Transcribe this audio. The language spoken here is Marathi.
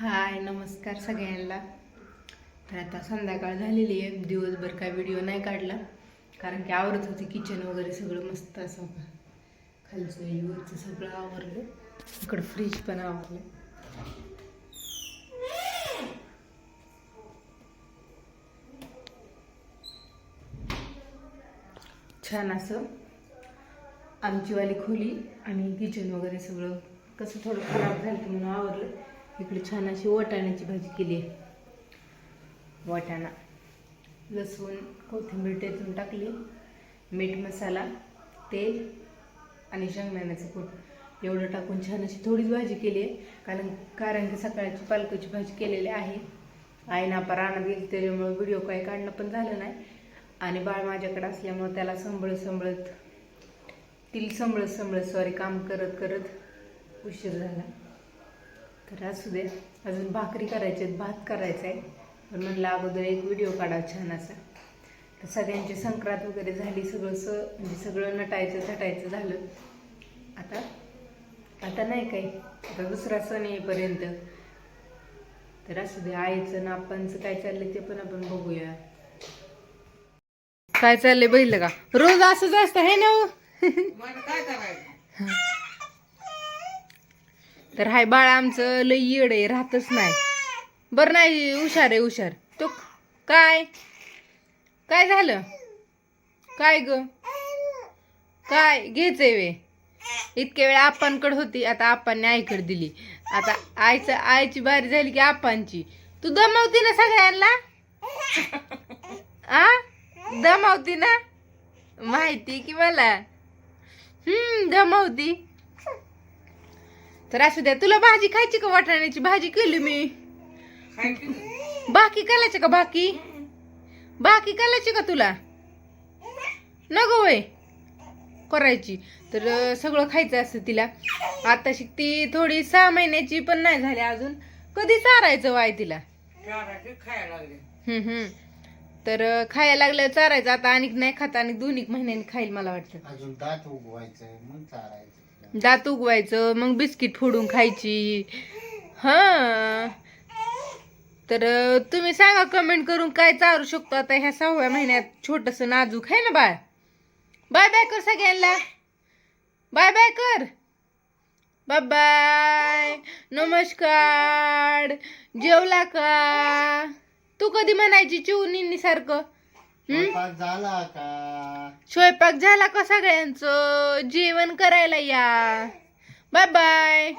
हाय नमस्कार सगळ्यांना. तर आता संध्याकाळ झालेली आहे. दिवसभर काय व्हिडिओ नाही काढला. कारण की आवरत होती किचन वगैरे सगळं मस्त असं. खालचं युवरचं वरचं सगळं आवरलं. इकडं फ्रीज पण आवरलं. छान असं. आमचीवाली खोली आणि किचन वगैरे सगळं कसं थोडं खराब झालं म्हणून आवरलं. इकडे छान अशी वाटाण्याची भाजी केली आहे. वाटाणा लसूण कोथिंबीर टेचून टाकली मीठ मसाला तेल आणि शेंगदाण्याचं कूट. एवढं टाकून छान अशी थोडीच भाजी केली आहे. कारण कारण की सकाळची पालकाची भाजी केलेली आहे. आईनं आपण रानात गेली त्याच्यामुळे व्हिडिओ काही काढणं पण झालं नाही. आणि बाळ माझ्याकडे असल्यामुळे त्याला संभळत संभळत तिला संभळत संभळत सॉरी काम करत करत उशीर झाला. तर असू दे. अजून भाकरी करायची आहेत भात करायचा आहे. पण म्हणलं अगोदर एक व्हिडिओ काढा छान असा तर सगळ्यांची संक्रांत वगैरे झाली सगळं स म्हणजे सगळं नटायचं थटायचं झालं. आता आता नाही काही. आता दुसरा सण येईपर्यंत. तर असू दे आईचं ना आपणचं काय चाललंय ते पण आपण बघूया. काय चाललंय बघितलं का? रोज असंच असतं हे ना हो? काय करायचं? तर हाय बाळ आमचं लई येड आहे राहतच नाही. बरं नाही हुशार आहे हुशार. तो काय? काय झालं? काय ग? काय? घ्यायचंय वे. इतक्या वेळ आप्पांकडे होती आता आप्पांनी आईकडे दिली. आता आईचं आईची बारी झाली की आप्पांची. तू दमावती ना सगळ्यांना? आ? दमावती ना? माहिती की मला? हम्म दमावती. तर असू द्या तुला भाजी खायची का वाटाण्याची? भाजी केली मी. बाकी करायची का बाकी? बाकी करायची का तुला? नको वय करायची. तर सगळं खायचं असतं तिला. आता ती थोडी सहा महिन्याची पण नाही झाली अजून. कधी चारायचं वाय तिला? हम्म हम्म. तर खायला लागलं चारायचं. आता आणि नाही खात आणि दोन एक महिन्यांनी खाईल मला वाटतं. अजून दात उगवायचं मग चारायचं. दात उगवायचं मग बिस्किट फोडून खायची. हां. तर तुम्ही सांगा कमेंट करून काय चारू शकतो आता ह्या सहाव्या महिन्यात? छोटस नाजूक आहे ना बाळ? बाय बाय कर सगळ्यांना. बाय बाय कर. Bye bye. नमस्कार. जेवला का? तू कधी म्हणायची चिवणी सारखं स्वयंपाक झाला का? स्वयंपाक झाला का सगळ्यांचं? जेवण करायला या. Bye bye